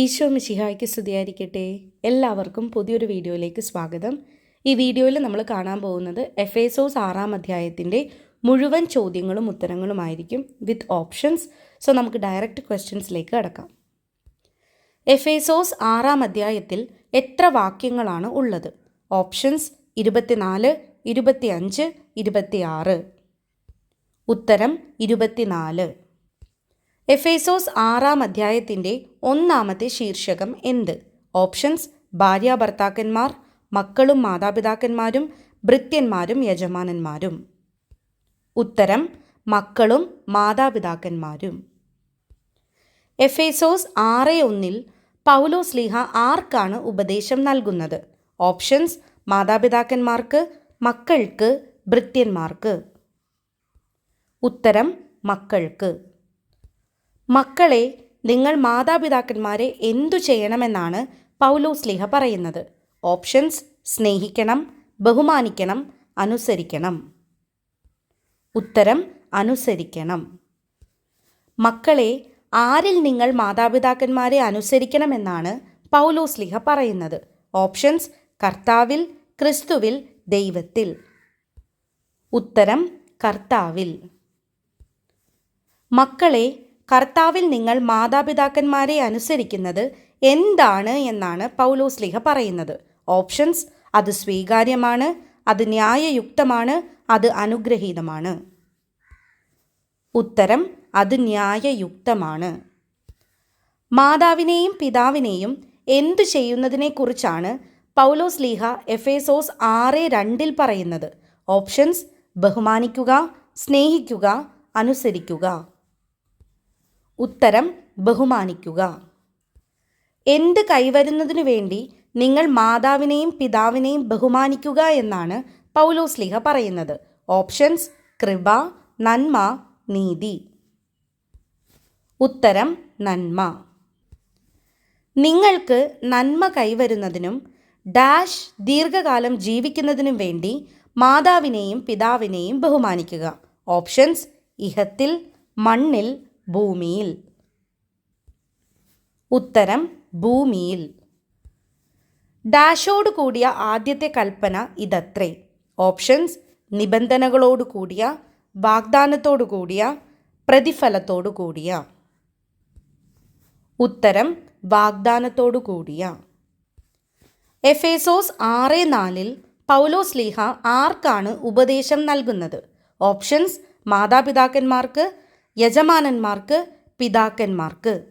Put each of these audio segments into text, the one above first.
ഈശോ മിശിഹായ്ക്ക് സ്തുതിയായിരിക്കട്ടെ. എല്ലാവർക്കും പുതിയൊരു വീഡിയോയിലേക്ക് സ്വാഗതം. ഈ വീഡിയോയിൽ നമ്മൾ കാണാൻ പോകുന്നത് എഫ് എസോസ് ആറാം അധ്യായത്തിന്റെ മുഴുവൻ ചോദ്യങ്ങളും ഉത്തരങ്ങളുമായിരിക്കും വിത്ത് ഓപ്ഷൻസ്. സോ നമുക്ക് ഡയറക്റ്റ് ക്വസ്റ്റ്യൻസിലേക്ക് കടക്കാം. എഫ് എസോസ് ആറാം അധ്യായത്തിൽ എത്ര വാക്യങ്ങളാണ് ഉള്ളത്? ഓപ്ഷൻസ് ഇരുപത്തിനാല് ഇരുപത്തിയഞ്ച് ഇരുപത്തിയാറ്. ഉത്തരം ഇരുപത്തിനാല്. എഫേസോസ് ആറാം അധ്യായത്തിന്റെ ഒന്നാമത്തെ ശീർഷകം എന്ത്? ഓപ്ഷൻസ് ഭാര്യ ഭർത്താക്കന്മാർ മക്കളും മാതാപിതാക്കന്മാരും ഭൃത്യന്മാരും യജമാനന്മാരും. ഉത്തരം മക്കളും മാതാപിതാക്കന്മാരും. എഫേസോസ് ആറ് ഒന്നിൽ പൗലോസ് ലീഹ ആർക്കാണ് ഉപദേശം നൽകുന്നത്? ഓപ്ഷൻസ് മാതാപിതാക്കന്മാർക്ക് മക്കൾക്ക് ഭൃത്യന്മാർക്ക്. ഉത്തരം മക്കൾക്ക്. മക്കളെ നിങ്ങൾ മാതാപിതാക്കന്മാരെ എന്തു ചെയ്യണമെന്നാണ് പൗലോസ് ലിഹ പറയുന്നത്. ഓപ്ഷൻസ് സ്നേഹിക്കണം ബഹുമാനിക്കണം അനുസരിക്കണം. ഉത്തരം അനുസരിക്കണം. മക്കളെ ആരിൽ നിങ്ങൾ മാതാപിതാക്കന്മാരെ അനുസരിക്കണമെന്നാണ് പൗലോസ് ലിഹ പറയുന്നത്. ഓപ്ഷൻസ് കർത്താവിൽ ക്രിസ്തുവിൽ ദൈവത്തിൽ. ഉത്തരം കർത്താവിൽ. മക്കളെ കർത്താവിൽ നിങ്ങൾ മാതാപിതാക്കന്മാരെ അനുസരിക്കുന്നത് എന്താണ് എന്നാണ് പൗലോസ് ലിഹ പറയുന്നത്. ഓപ്ഷൻസ് അത് സ്വീകാര്യമാണ് അത് ന്യായയുക്തമാണ് അത് അനുഗ്രഹീതമാണ്. ഉത്തരം അത് ന്യായയുക്തമാണ്. മാതാവിനെയും പിതാവിനെയും എന്തു ചെയ്യുന്നതിനെക്കുറിച്ചാണ് പൗലോസ് ലീഹ എഫേസോസ് ആറ് രണ്ടിൽ പറയുന്നത്. ഓപ്ഷൻസ് ബഹുമാനിക്കുക സ്നേഹിക്കുക അനുസരിക്കുക. ഉത്തരം ബഹുമാനിക്കുക. എന്ത് കൈവരുന്നതിനു വേണ്ടി നിങ്ങൾ മാതാവിനെയും പിതാവിനെയും ബഹുമാനിക്കുക എന്നാണ് പൗലോസ് ലിഹ പറയുന്നത്. ഓപ്ഷൻസ് കൃപ നന്മ നീതി. ഉത്തരം നന്മ. നിങ്ങൾക്ക് നന്മ കൈവരുന്നതിനും ഡാഷ് ദീർഘകാലം ജീവിക്കുന്നതിനും വേണ്ടി മാതാവിനെയും പിതാവിനെയും ബഹുമാനിക്കുക. ഓപ്ഷൻസ് ഇഹത്തിൽ മണ്ണിൽ ഭൂമിയിൽ. ഉത്തരം ഭൂമിയിൽ. ഡാഷോട് കൂടിയ ആദ്യത്തെ കൽപ്പന ഇതത്രേ. ഓപ്ഷൻസ് നിബന്ധനകളോട് കൂടിയ വാഗ്ദാനത്തോടു കൂടിയ പ്രതിഫലത്തോടു കൂടിയ. ഉത്തരം വാഗ്ദാനത്തോടു കൂടിയ. എഫേസോസ് ആറ് നാലിൽ പൗലോസ് ലീഹ ആർക്കാണ് ഉപദേശം നൽകുന്നത്? ഓപ്ഷൻസ് മാതാപിതാക്കന്മാർക്ക് യജമാനന്മാർക്ക് പിതാക്കന്മാർക്ക്.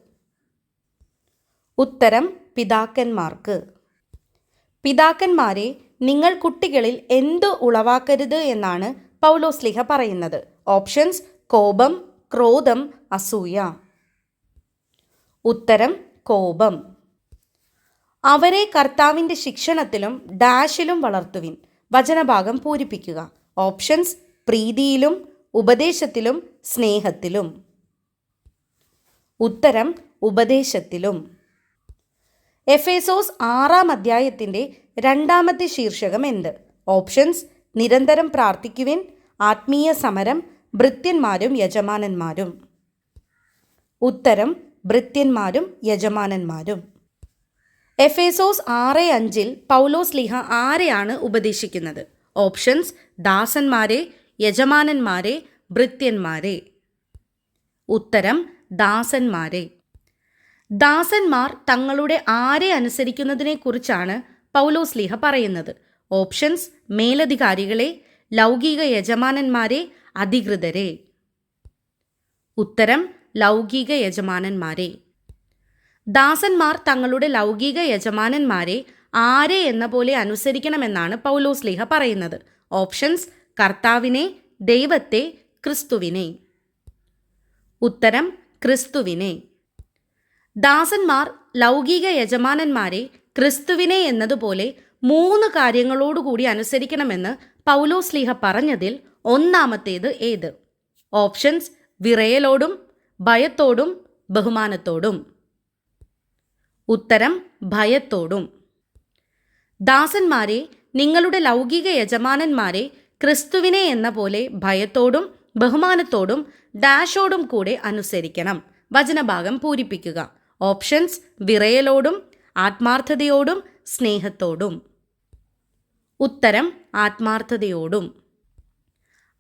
ഉത്തരം പിതാക്കന്മാർക്ക്. പിതാക്കന്മാരെ നിങ്ങൾ കുട്ടികളിൽ എന്തു ഉളവാക്കരുത് എന്നാണ് പൗലോസ്ലിഹ പറയുന്നത്. ഓപ്ഷൻസ് കോപം ക്രോധം അസൂയ. ഉത്തരം കോപം. അവരെ കർത്താവിന്റെ ശിക്ഷണത്തിലും ഡാഷിലും വളർത്തുവിൻ. വചനഭാഗം പൂരിപ്പിക്കുക. ഓപ്ഷൻസ് പ്രീതിയിലും ഉപദേശത്തിലും സ്നേഹത്തിലും. ഉത്തരം ഉപദേശത്തിലും. എഫേസോസ് ആറാം അധ്യായത്തിന്റെ രണ്ടാമത്തെ ശീർഷകം എന്ത്? ഓപ്ഷൻസ് നിരന്തരം പ്രാർത്ഥിക്കുവിൻ ആത്മീയ സമരം ഭൃത്യന്മാരും യജമാനന്മാരും. ഉത്തരം ഭൃത്യന്മാരും യജമാനന്മാരും. എഫേസോസ് ആറ് അഞ്ചിൽ പൗലോസ് ലിഹ ആരെയാണ് ഉപദേശിക്കുന്നത്? ഓപ്ഷൻസ് ദാസന്മാരെ യജമാനന്മാരെ ഭൃത്യന്മാരെ. ഉത്തരം ദാസന്മാരെ. ദാസന്മാർ തങ്ങളുടെ ആരെ അനുസരിക്കുന്നതിനെക്കുറിച്ചാണ് പൗലോസ് ലീഹ പറയുന്നത്. ഓപ്ഷൻസ് മേലധികാരികളെ ലൗകിക യജമാനന്മാരെ അധികൃതരെ. ഉത്തരം ലൗകിക യജമാനന്മാരെ. ദാസന്മാർ തങ്ങളുടെ ലൗകിക യജമാനന്മാരെ ആരെ എന്ന പോലെ അനുസരിക്കണമെന്നാണ് പൗലോസ് ലീഹ പറയുന്നത്. ഓപ്ഷൻസ് കർത്താവിനെ ദൈവത്തെ ക്രിസ്തുവിനെ. ഉത്തരം ക്രിസ്തുവിനെ. ദാസന്മാർ ലൗകിക യജമാനന്മാരെ ക്രിസ്തുവിനെ എന്നതുപോലെ മൂന്ന് കാര്യങ്ങളോടുകൂടി അനുസരിക്കണമെന്ന് പൗലോസ് ലീഹ പറഞ്ഞതിൽ ഒന്നാമത്തേത് ഏത്? ഓപ്ഷൻസ് വിറയലോടും ഭയത്തോടും ബഹുമാനത്തോടും. ഉത്തരം ഭയത്തോടും. ദാസന്മാരെ നിങ്ങളുടെ ലൗകിക യജമാനന്മാരെ ക്രിസ്തുവിനെ എന്ന പോലെ ഭയത്തോടും ബഹുമാനത്തോടും ഡാഷോടും കൂടെ അനുസരിക്കണം. വചനഭാഗം പൂരിപ്പിക്കുക. ഓപ്ഷൻസ് വിറയലോടും ആത്മാർത്ഥതയോടും സ്നേഹത്തോടും. ഉത്തരം ആത്മാർത്ഥതയോടും.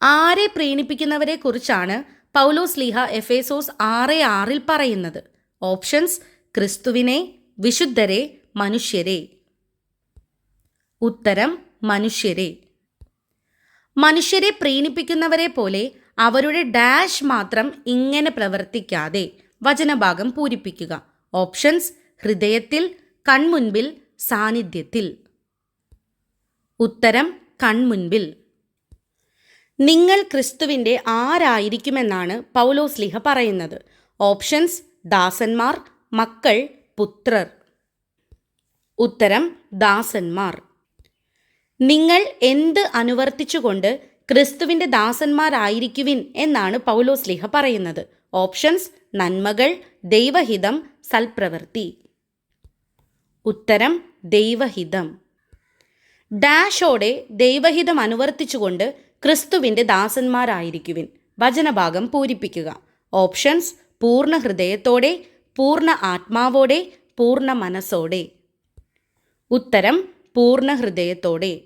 ആരെ പ്രീണിപ്പിക്കുന്നവരെ കുറിച്ചാണ് പൗലോസ് ലീഹ എഫേസോസ് ആറ് ആറിൽ പറയുന്നത്. ഓപ്ഷൻസ് ക്രിസ്തുവിനെ വിശുദ്ധരെ മനുഷ്യരെ. ഉത്തരം മനുഷ്യരെ. മനുഷ്യരെ പ്രീണിപ്പിക്കുന്നവരെ പോലെ അവരുടെ ഡാഷ് മാത്രം ഇങ്ങനെ പ്രവർത്തിക്കാതെ വചനഭാഗം പൂരിപ്പിക്കുക. ഓപ്ഷൻസ് ഹൃദയത്തിൽ കൺമുൻപിൽ സാന്നിധ്യത്തിൽ. ഉത്തരം കൺമുൻപിൽ. നിങ്ങൾ ക്രിസ്തുവിന്റെ ആരായിരിക്കുമെന്നാണ് പൗലോസ് ലിഹ പറയുന്നത്. ഓപ്ഷൻസ് ദാസന്മാർ മക്കൾ പുത്രർ. ഉത്തരം ദാസന്മാർ. നിങ്ങൾ എന്ത് അനുവർത്തിച്ചുകൊണ്ട് ക്രിസ്തുവിന്റെ ദാസന്മാരായിരിക്കുവിൻ എന്നാണ് പൗലോസ് ലിഹ പറയുന്നത്. ഓപ്ഷൻസ് നന്മകൾ ദൈവഹിതം സൽപ്രവൃത്തി. ഉത്തരം ദൈവഹിതം. ഡാഷോടെ ദൈവഹിതം അനുവർത്തിച്ചുകൊണ്ട് ക്രിസ്തുവിന്റെ ദാസന്മാരായിരിക്കുവിൻ. വചനഭാഗം പൂരിപ്പിക്കുക. ഓപ്ഷൻസ് പൂർണ ഹൃദയത്തോടെ പൂർണ ആത്മാവോടെ പൂർണ മനസ്സോടെ. ഉത്തരം പൂർണ ഹൃദയത്തോടെ.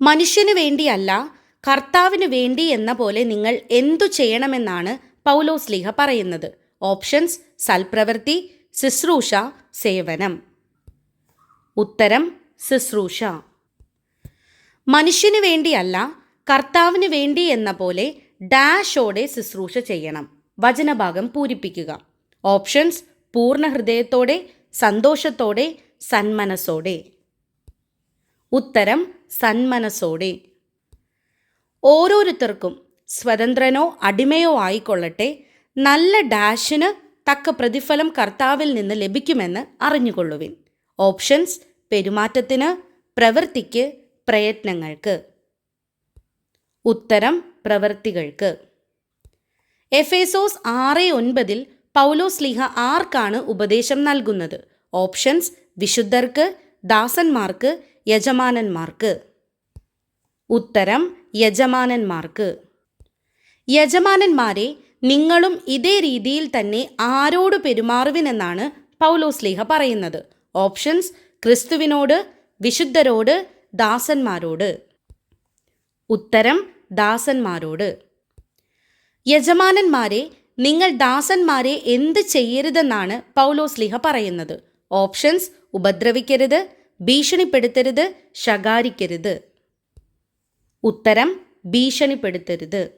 മനുഷ്യന് വേണ്ടിയല്ല കർത്താവിനു വേണ്ടി എന്ന പോലെ നിങ്ങൾ എന്തു ചെയ്യണമെന്നാണ് പൗലോസ് ലീഹ പറയുന്നത്. ഓപ്ഷൻസ് സൽപ്രവൃത്തി ശുശ്രൂഷ സേവനം. ഉത്തരം ശുശ്രൂഷ. മനുഷ്യന് വേണ്ടിയല്ല കർത്താവിന് വേണ്ടി എന്ന പോലെ ഡാഷോടെ ശുശ്രൂഷ ചെയ്യണം. വചനഭാഗം പൂരിപ്പിക്കുക. ഓപ്ഷൻസ് പൂർണ ഹൃദയത്തോടെ സന്തോഷത്തോടെ സന്മനസ്സോടെ. ഉത്തരം സന്മനസ്സോടെ. ഓരോരുത്തർക്കും സ്വതന്ത്രനോ അടിമയോ ആയിക്കൊള്ളട്ടെ നല്ല ഡാഷിന് തക്ക പ്രതിഫലം കർത്താവിൽ നിന്ന് ലഭിക്കുമെന്ന് അറിഞ്ഞുകൊള്ളുവിൻ. ഓപ്ഷൻസ് പെരുമാറ്റത്തിന് പ്രവൃത്തിക്ക് പ്രയത്നങ്ങൾക്ക്. ഉത്തരം പ്രവൃത്തികൾക്ക്. എഫേസോസ് ആറ് ഒൻപതിൽ പൗലോസ് ലിഹ ആർക്കാണ് ഉപദേശം നൽകുന്നത്? ഓപ്ഷൻസ് വിശുദ്ധർക്ക് ദാസന്മാർക്ക് യജമാനന്മാർക്ക്. ഉത്തരം യജമാനന്മാർക്ക്. യജമാനന്മാരെ നിങ്ങളും ഇതേ രീതിയിൽ തന്നെ ആരോട് പെരുമാറുവിനെന്നാണ് പൗലോസ് ലീഹ പറയുന്നത്. ഓപ്ഷൻസ് ക്രിസ്തുവിനോട് വിശുദ്ധരോട് ദാസന്മാരോട്. ഉത്തരം ദാസന്മാരോട്. യജമാനന്മാരെ നിങ്ങൾ ദാസന്മാരെ എന്ത് ചെയ്യരുതെന്നാണ് പൗലോസ്ലിഹ പറയുന്നത്. ഓപ്ഷൻസ് ഉപദ്രവിക്കരുത് ഭീഷണിപ്പെടുത്തരുത് ശകാരിക്കരുത്. ഉത്തരം ഭീഷണിപ്പെടുത്തരുത്.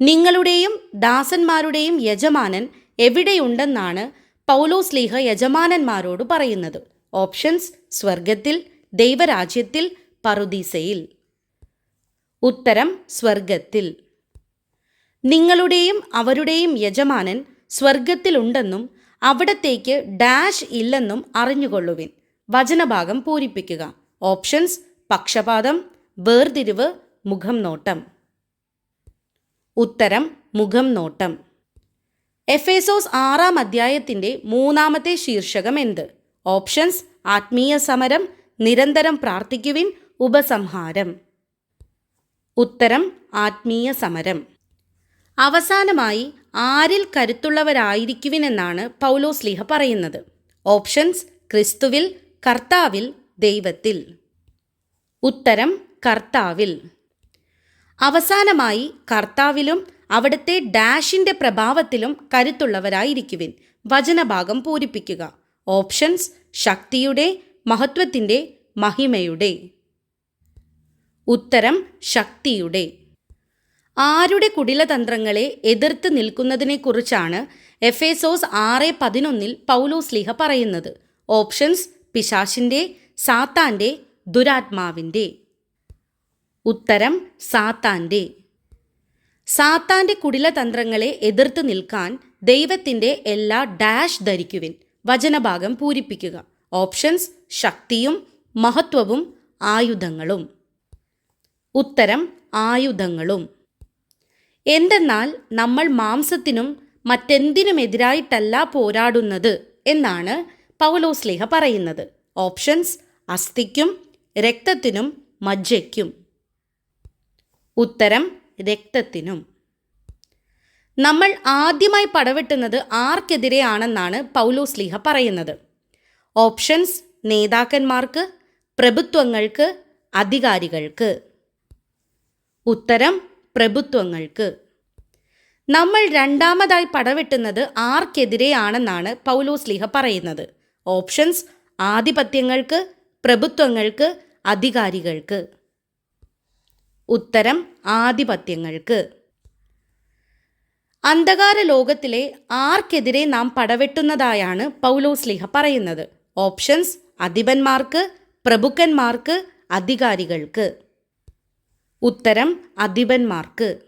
നിങ്ങളുടെയും ദാസന്മാരുടെയും യജമാനൻ എവിടെയുണ്ടെന്നാണ് പൗലോസ് ലീഹ യജമാനന്മാരോട് പറയുന്നത്. ഓപ്ഷൻസ് സ്വർഗത്തിൽ ദൈവരാജ്യത്തിൽ പറുദീസയിൽ. ഉത്തരം സ്വർഗത്തിൽ നിങ്ങളുടെയും അവരുടെയും യജമാനൻ സ്വർഗത്തിലുണ്ടെന്നും അവിടത്തേക്ക് ഡാഷ് ഇല്ലെന്നും അറിഞ്ഞുകൊള്ളുവിൻ. വചനഭാഗം പൂരിപ്പിക്കുക. ഓപ്ഷൻസ് പക്ഷപാതം വേർതിരിവ് മുഖം നോട്ടം ഉത്തരം മുഖം നോട്ടം എഫേസോസ് ആറാം അധ്യായത്തിന്റെ മൂന്നാമത്തെ ശീർഷകം എന്ത്? ഓപ്ഷൻസ് ആത്മീയ സമരം നിരന്തരം പ്രാർത്ഥിക്കുവിൻ ഉപസംഹാരം. ഉത്തരം ആത്മീയ സമരം. അവസാനമായി ആരിൽ കരുത്തുള്ളവരായിരിക്കുവിനെന്നാണ് പൗലോസ് ലീഹ പറയുന്നത്. ഓപ്ഷൻസ് ക്രിസ്തുവിൽ കർത്താവിൽ ദൈവത്തിൽ. ഉത്തരം കർത്താവിൽ. അവസാനമായി കർത്താവിലും അവിടുത്തെ ഡാഷിന്റെ പ്രഭാവത്തിലും കരുത്തുള്ളവരായിരിക്കുവിൻ. വചനഭാഗം പൂരിപ്പിക്കുക. ഓപ്ഷൻസ് ശക്തിയുടെ മഹത്വത്തിന്റെ മഹിമയുടെ. ഉത്തരം ശക്തിയുടെ. ആരുടെ കുടിലതന്ത്രങ്ങളെ എതിർത്ത് നിൽക്കുന്നതിനെക്കുറിച്ചാണ് എഫേസോസ് ആറ് പതിനൊന്നിൽ പൗലോസ് ലിഹ പറയുന്നത്. ഓപ്ഷൻസ് പിശാശിന്റെ സാത്താന്റെ ദുരാത്മാവിന്റെ. ഉത്തരം സാത്താന്റെ. സാത്താന്റെ കുടിലതന്ത്രങ്ങളെ എതിർത്ത് നിൽക്കാൻ ദൈവത്തിന്റെ എല്ലാ ഡാഷ് ധരിക്കുവിൻ. വചനഭാഗം പൂരിപ്പിക്കുക. ഓപ്ഷൻസ് ശക്തിയും മഹത്വവും ആയുധങ്ങളും. ഉത്തരം ആയുധങ്ങളും. എന്തെന്നാൽ നമ്മൾ മാംസത്തിനും മറ്റെന്തിനുമെതിരായിട്ടല്ല പോരാടുന്നത് എന്നാണ് പൗലോസ്ലിഹ പറയുന്നത്. ഓപ്ഷൻസ് അസ്ഥിക്കും രക്തത്തിനും മജ്ജയ്ക്കും. ഉത്തരം രക്തത്തിനും. നമ്മൾ ആദ്യമായി പടവെട്ടുന്നത് ആർക്കെതിരെയാണെന്നാണ് പൗലോസ് ലീഹ പറയുന്നത്. ഓപ്ഷൻസ് നേതാക്കന്മാർക്ക് പ്രഭുത്വങ്ങൾക്ക് അധികാരികൾക്ക്. ഉത്തരം പ്രഭുത്വങ്ങൾക്ക്. നമ്മൾ രണ്ടാമതായി പടവെട്ടുന്നത് ആർക്കെതിരെയാണെന്നാണ് പൗലോസ് ലീഹ പറയുന്നത്. ഓപ്ഷൻസ് ആധിപത്യങ്ങൾക്ക് പ്രഭുത്വങ്ങൾക്ക് അധികാരികൾക്ക്. ഉത്തരം ആധിപത്യങ്ങൾക്ക്. അന്ധകാര ലോകത്തിലെ ആർക്കെതിരെ നാം പടവെട്ടുന്നതായാണ് പൗലോസ് ലീഹ പറയുന്നത്. ഓപ്ഷൻസ് അധിപന്മാർക്ക് പ്രഭുക്കന്മാർക്ക് അധികാരികൾക്ക്. ഉത്തരം അധിപന്മാർക്ക്.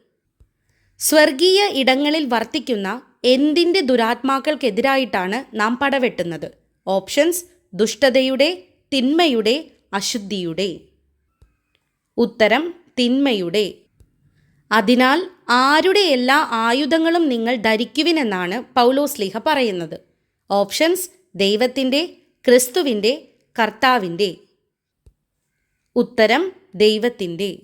സ്വർഗീയ ഇടങ്ങളിൽ വർത്തിക്കുന്ന എന്തിന്റെ ദുരാത്മാക്കൾക്കെതിരായിട്ടാണ് നാം പടവെട്ടുന്നത്? ഓപ്ഷൻസ് ദുഷ്ടതയുടെ തിന്മയുടെ അശുദ്ധിയുടെ. ഉത്തരം തിന്മയുടെ. അതിനാൽ ആരുടെ എല്ലാ ആയുധങ്ങളും നിങ്ങൾ ധരിക്കുവിനെന്നാണ് പൗലോസ് ലീഹ പറയുന്നത്. ഓപ്ഷൻസ് ദൈവത്തിന്റെ ക്രിസ്തുവിന്റെ കർത്താവിന്റെ. ഉത്തരം ദൈവത്തിന്റെ.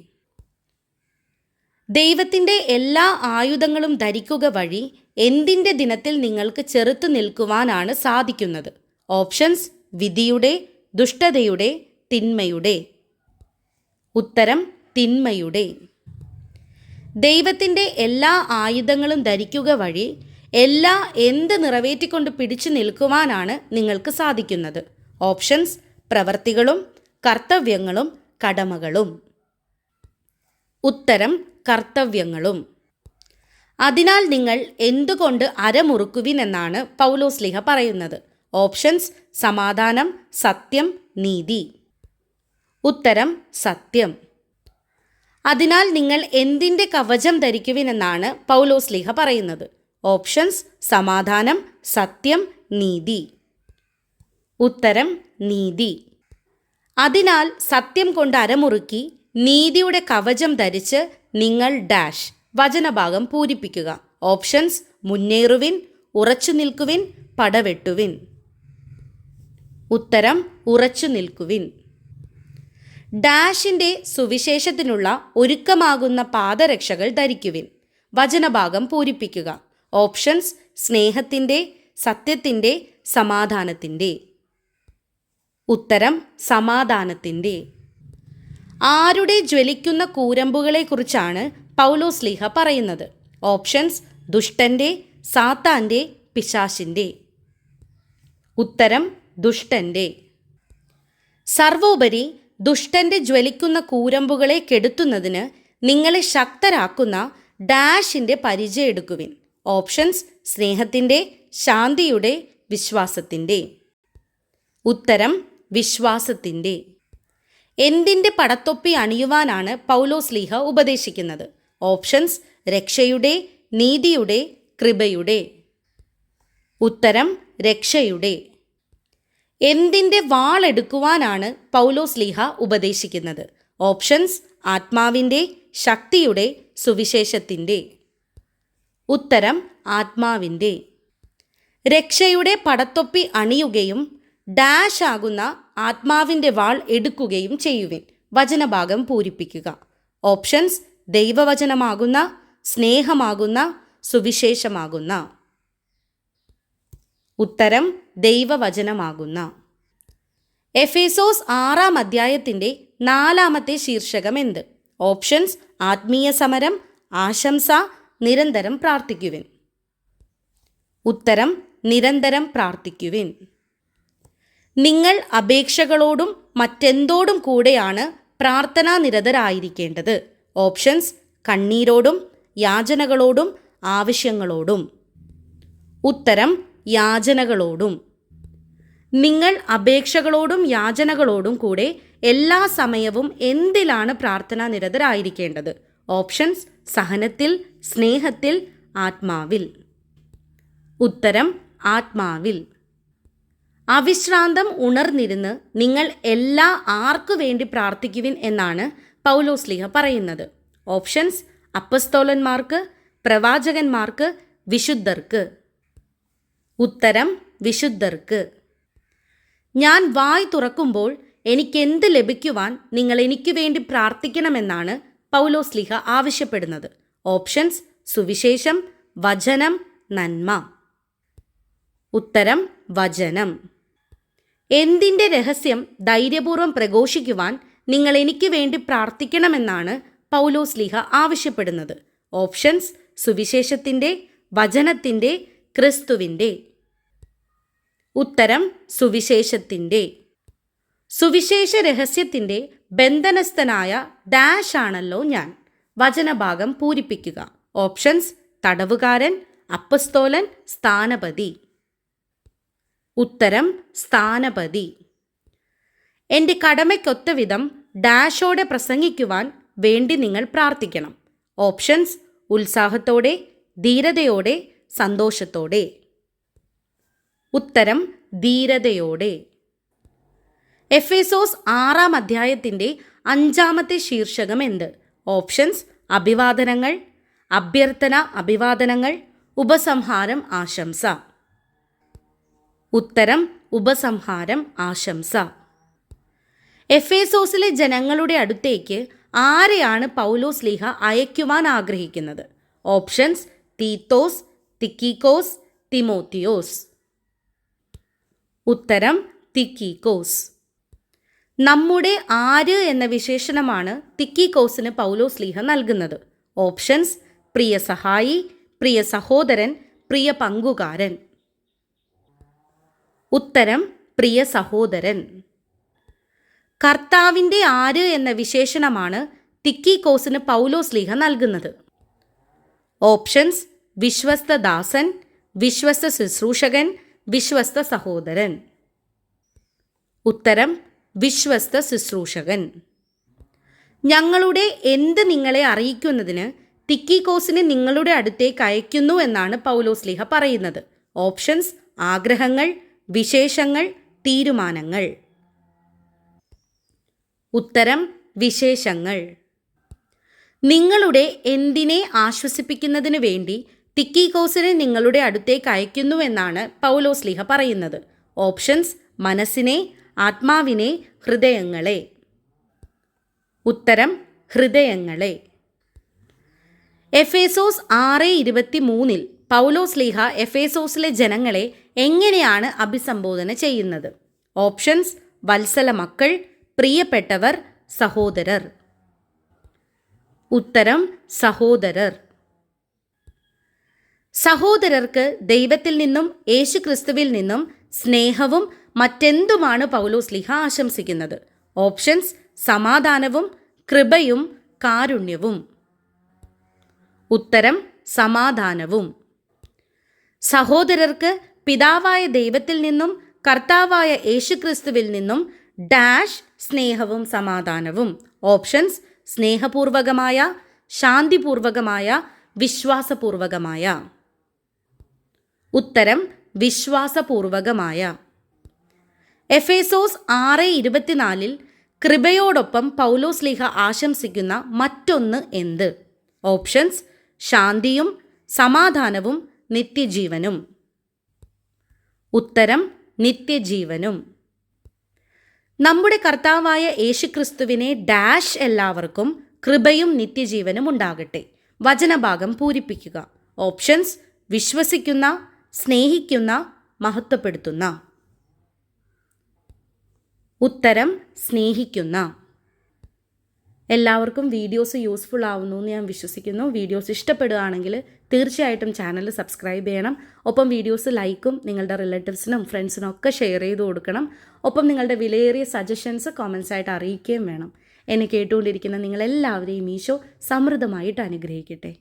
ദൈവത്തിന്റെ എല്ലാ ആയുധങ്ങളും ധരിക്കുക വഴി എന്തിന്റെ ദിനത്തിൽ നിങ്ങൾക്ക് ചെറുത്തു നിൽക്കുവാനാണ് സാധിക്കുന്നത്? ഓപ്ഷൻസ് വിധിയുടെ ദുഷ്ടതയുടെ തിന്മയുടെ. ഉത്തരം തിന്മയുടെ. ദൈവത്തിന്റെ എല്ലാ ആയുധങ്ങളും ധരിക്കുക വഴി എല്ലാ എന്ത് നിറവേറ്റിക്കൊണ്ട് പിടിച്ചു നിൽക്കുവാനാണ് നിങ്ങൾക്ക് സാധിക്കുന്നത്? ഓപ്ഷൻസ് പ്രവർത്തികളും കർത്തവ്യങ്ങളും കടമകളും. ഉത്തരം കർത്തവ്യങ്ങളും. അതിനാൽ നിങ്ങൾ എന്തുകൊണ്ട് അരമുറുക്കുവിൻ എന്നാണ് പൗലോസ് ലിഹ പറയുന്നത്. ഓപ്ഷൻസ് സമാധാനം സത്യം നീതി. ഉത്തരം സത്യം. അതിനാൽ നിങ്ങൾ എന്തിന്റെ കവചം ധരിക്കുവിനെന്നാണ് പൗലോസ് ലിഹ പറയുന്നത്. ഓപ്ഷൻസ് സമാധാനം സത്യം നീതി. ഉത്തരം നീതി. അതിനാൽ സത്യം കൊണ്ട് അരമുറുക്കി നീതിയുടെ കവചം ധരിച്ച് നിങ്ങൾ ഡാഷ്. വചനഭാഗം പൂരിപ്പിക്കുക. ഓപ്ഷൻസ് മുന്നേറുവിൻ ഉറച്ചു നിൽക്കുവിൻ പടവെട്ടുവിൻ. ഉത്തരം ഉറച്ചു നിൽക്കുവിൻ. ഡാഷിന്റെ സുവിശേഷത്തിനുള്ള ഒരുക്കമാകുന്ന പാദരക്ഷകൾ ധരിക്കുവിൻ. വചനഭാഗം പൂരിപ്പിക്കുക. ഓപ്ഷൻസ് സ്നേഹത്തിന്റെ സത്യത്തിന്റെ സമാധാനത്തിന്റെ ഉത്തരം സമാധാനത്തിന്റെ ആരുടെ ജ്വലിക്കുന്ന കൂരമ്പുകളെക്കുറിച്ചാണ് പൗലോസ് ലീഹ പറയുന്നത്. ഓപ്ഷൻസ് ദുഷ്ടന്റെ സാത്താന്റെ പിശാശിന്റെ. ഉത്തരം ദുഷ്ടന്റെ സർവോപരി ദുഷ്ടന്റെ ജ്വലിക്കുന്ന കൂരമ്പുകളെ കെടുത്തുന്നതിന് നിങ്ങളെ ശക്തരാക്കുന്ന ഡാഷിന്റെ പരിചയം എടുക്കുവിൻ. ഓപ്ഷൻസ് സ്നേഹത്തിന്റെ ശാന്തിയുടെ വിശ്വാസത്തിന്റെ. ഉത്തരം വിശ്വാസത്തിന്റെ. എന്തിന്റെ പടത്തൊപ്പി അണിയുവാനാണ് പൗലോസ് ലീഹ ഉപദേശിക്കുന്നത്? ഓപ്ഷൻസ് രക്ഷയുടെ നീതിയുടെ കൃപയുടെ. ഉത്തരം രക്ഷയുടെ. എന്തിന്റെ വാളെടുക്കുവാനാണ് പൗലോസ് ലീഹ ഉപദേശിക്കുന്നത്? ഓപ്ഷൻസ് ആത്മാവിന്റെ ശക്തിയുടെ സുവിശേഷത്തിന്റെ ഉത്തരം ആത്മാവിന്റെ രക്ഷയുടെ പടത്തൊപ്പി അണിയുകയും ഡാഷ് ആകുന്ന ആത്മാവിന്റെ വാൾ എടുക്കുകയും ചെയ്യുവിൻ. വചനഭാഗം പൂരിപ്പിക്കുക. ഓപ്ഷൻസ് ദൈവവചനമാകുന്ന സ്നേഹമാകുന്ന സുവിശേഷമാകുന്ന. ഉത്തരം ദൈവവചനമാകുന്ന. എഫേസോസ് ആറാം അധ്യായത്തിന്റെ നാലാമത്തെ ശീർഷകം എന്ത്? ഓപ്ഷൻസ് ആത്മീയ സമരം ആശംസ നിരന്തരം പ്രാർത്ഥിക്കുവിൻ. ഉത്തരം നിരന്തരം പ്രാർത്ഥിക്കുവിൻ. നിങ്ങൾ അപേക്ഷകളോടും മറ്റെന്തോടും കൂടെയാണ് പ്രാർത്ഥനാ നിരതരായിരിക്കേണ്ടത് ഓപ്ഷൻസ് കണ്ണീരോടും യാചനകളോടും ആവശ്യങ്ങളോടും. ഉത്തരം യാചനകളോടും. നിങ്ങൾ അപേക്ഷകളോടും യാചനകളോടും കൂടെ എല്ലാ സമയവും എന്തിലാണ് പ്രാർത്ഥനാ നിരതരായിരിക്കേണ്ടത് ഓപ്ഷൻസ് സഹനത്തിൽ സ്നേഹത്തിൽ ആത്മാവിൽ. ഉത്തരം ആത്മാവിൽ. അവിശ്രാന്തം ഉണർന്നിരുന്ന് നിങ്ങൾ എല്ലാ ആർക്കു വേണ്ടി പ്രാർത്ഥിക്കുവിൻ എന്നാണ് പൗലോസ്ലിഹ പറയുന്നത്. ഓപ്ഷൻസ് അപ്പസ്തോലന്മാർക്ക് പ്രവാചകന്മാർക്ക് വിശുദ്ധർക്ക്. ഉത്തരം വിശുദ്ധർക്ക്. ഞാൻ വായ് തുറക്കുമ്പോൾ എനിക്കെന്ത് ലഭിക്കുവാൻ നിങ്ങൾ എനിക്ക് വേണ്ടി പ്രാർത്ഥിക്കണമെന്നാണ് പൗലോസ്ലിഹ ആവശ്യപ്പെടുന്നത്. ഓപ്ഷൻസ് സുവിശേഷം വചനം നന്മ. ഉത്തരം വചനം. എന്തിന്റെ രഹസ്യം ധൈര്യപൂർവം പ്രഘോഷിക്കുവാൻ നിങ്ങൾ എനിക്ക് വേണ്ടി പ്രാർത്ഥിക്കണമെന്നാണ് പൗലോസ് ലീഹ ആവശ്യപ്പെടുന്നത്. ഓപ്ഷൻസ് സുവിശേഷത്തിന്റെ വചനത്തിന്റെ ക്രിസ്തുവിന്റെ ഉത്തരം സുവിശേഷത്തിന്റെ സുവിശേഷ രഹസ്യത്തിന്റെ ബന്ധനസ്ഥനായ ഡാഷ് ആണല്ലോ ഞാൻ. വചനഭാഗം പൂരിപ്പിക്കുക. ഓപ്ഷൻസ് തടവുകാരൻ അപ്പസ്തോലൻ സ്ഥാനപതി. ഉത്തരം സ്ഥാനപതി. എന്റെ കടമയ്ക്കൊത്ത വിധം ഡാഷോടെ പ്രസംഗിക്കുവാൻ വേണ്ടി നിങ്ങൾ പ്രാർത്ഥിക്കണം. ഓപ്ഷൻസ് ഉത്സാഹത്തോടെ ധീരതയോടെ സന്തോഷത്തോടെ. ഉത്തരം ധീരതയോടെ. എഫേസോസ് ആറാം അധ്യായത്തിന്റെ അഞ്ചാമത്തെ ശീർഷകം എന്ത്? ഓപ്ഷൻസ് അഭിവാദനങ്ങൾ അഭ്യർത്ഥന അഭിവാദനങ്ങൾ ഉപസംഹാരം ആശംസ. ഉത്തരം ഉപസംഹാരം ആശംസ. എഫേസോസിലെ ജനങ്ങളുടെ അടുത്തേക്ക് ആരെയാണ് പൗലോസ് ലീഹ അയക്കുവാൻ ആഗ്രഹിക്കുന്നത്? ഓപ്ഷൻസ് തീത്തോസ് തിക്കിക്കോസ് തിമോത്തിയോസ്. ഉത്തരം തിക്കിക്കോസ്. നമ്മുടെ ആര് എന്ന വിശേഷണമാണ് തിക്കിക്കോസിന് പൗലോസ് ലീഹ നൽകുന്നത്. ഓപ്ഷൻസ് പ്രിയ സഹായി പ്രിയ സഹോദരൻ പ്രിയ പങ്കുകാരൻ ഉത്തരം പ്രിയ സഹോദരൻ. കർത്താവിന്റെ ആര് എന്ന വിശേഷണമാണ് തിക്കിക്കോസിന് പൗലോസ് ലീഹ നൽകുന്നത്. ഓപ്ഷൻസ് വിശ്വസ്ത ദാസൻ വിശ്വസ്ത ശുശ്രൂഷകൻ വിശ്വസ്ത സഹോദരൻ. ഉത്തരം വിശ്വസ്ത ശുശ്രൂഷകൻ. ഞങ്ങളുടെ എന്ത് നിങ്ങളെ അറിയിക്കുന്നതിന് തിക്കിക്കോസിനെ നിങ്ങളുടെ അടുത്തേക്ക് അയക്കുന്നു എന്നാണ് പൗലോസ് ലിഹ പറയുന്നത്. ഓപ്ഷൻസ് ആഗ്രഹങ്ങൾ വിശേഷങ്ങൾ തീരുമാനങ്ങൾ. ഉത്തരം വിശേഷങ്ങൾ. നിങ്ങളുടെ എന്തിനെ ആശ്വസിപ്പിക്കുന്നതിന് വേണ്ടി തിക്കിക്കോസിനെ നിങ്ങളുടെ അടുത്തേക്ക് അയക്കുന്നുവെന്നാണ് എന്നാണ് പൗലോസ് ലിഹ പറയുന്നത്. ഓപ്ഷൻസ് മനസ്സിനെ ആത്മാവിനെ ഹൃദയങ്ങളെ. ഉത്തരം ഹൃദയങ്ങളെ. എഫേസോസ് ആറ് ഇരുപത്തി മൂന്നിൽ പൗലോസ് ലീഹ എഫേസോസിലെ ജനങ്ങളെ എങ്ങനെയാണ് അഭിസംബോധന ചെയ്യുന്നത്? ഓപ്ഷൻസ് വത്സല മക്കൾ പ്രിയപ്പെട്ടവർ സഹോദരർ. ഉത്തരം സഹോദരർ. സഹോദരർക്ക് ദൈവത്തിൽ നിന്നും യേശുക്രിസ്തുവിൽ നിന്നും സ്നേഹവും മറ്റെന്തുമാണ് പൗലോസ് ലിഹ ആശംസിക്കുന്നത്? ഓപ്ഷൻസ് സമാധാനവും കൃപയും കാരുണ്യവും. ഉത്തരം സമാധാനവും. സഹോദരർക്ക് പിതാവായ ദൈവത്തിൽ നിന്നും കർത്താവായ യേശുക്രിസ്തുവിൽ നിന്നും ഡാഷ് സ്നേഹവും സമാധാനവും. ഓപ്ഷൻസ് സ്നേഹപൂർവകമായ ശാന്തിപൂർവകമായ വിശ്വാസപൂർവകമായ. ഉത്തരം വിശ്വാസപൂർവകമായ. എഫേസോസ് ആറ് ഇരുപത്തിനാലിൽ കൃപയോടൊപ്പം പൗലോസ് ലിഹ ആശംസിക്കുന്ന മറ്റൊന്ന് എന്ത്? ഓപ്ഷൻസ് ശാന്തിയും സമാധാനവും നിത്യജീവനും. ഉത്തരം നിത്യജീവനും. നമ്മുടെ കർത്താവായ യേശുക്രിസ്തുവിനെ ഡാഷ് എല്ലാവർക്കും കൃപയും നിത്യജീവനും ഉണ്ടാകട്ടെ. വചനഭാഗം പൂരിപ്പിക്കുക. ഓപ്ഷൻസ് വിശ്വസിക്കുന്ന സ്നേഹിക്കുന്ന മഹത്വപ്പെടുത്തുന്ന. ഉത്തരം സ്നേഹിക്കുന്ന. എല്ലാവർക്കും വീഡിയോസ് യൂസ്ഫുൾ ആവുന്നു എന്ന് ഞാൻ വിശ്വസിക്കുന്നു. വീഡിയോസ് ഇഷ്ടപ്പെടുകയാണെങ്കിൽ തീർച്ചയായിട്ടും ചാനൽ സബ്സ്ക്രൈബ് ചെയ്യണം. ഒപ്പം വീഡിയോസ് ലൈക്കും നിങ്ങളുടെ റിലേറ്റീവ്സിനും ഫ്രണ്ട്സിനും ഒക്കെ ഷെയർ ചെയ്ത് കൊടുക്കണം. ഒപ്പം നിങ്ങളുടെ വിലയേറിയ സജഷൻസ് കോമൻസ് ആയിട്ട് അറിയിക്കുകയും വേണം. എന്നെ കേട്ടുകൊണ്ടിരിക്കുന്ന നിങ്ങളെല്ലാവരെയും ഈശോ സമൃദ്ധമായിട്ട് അനുഗ്രഹിക്കട്ടെ.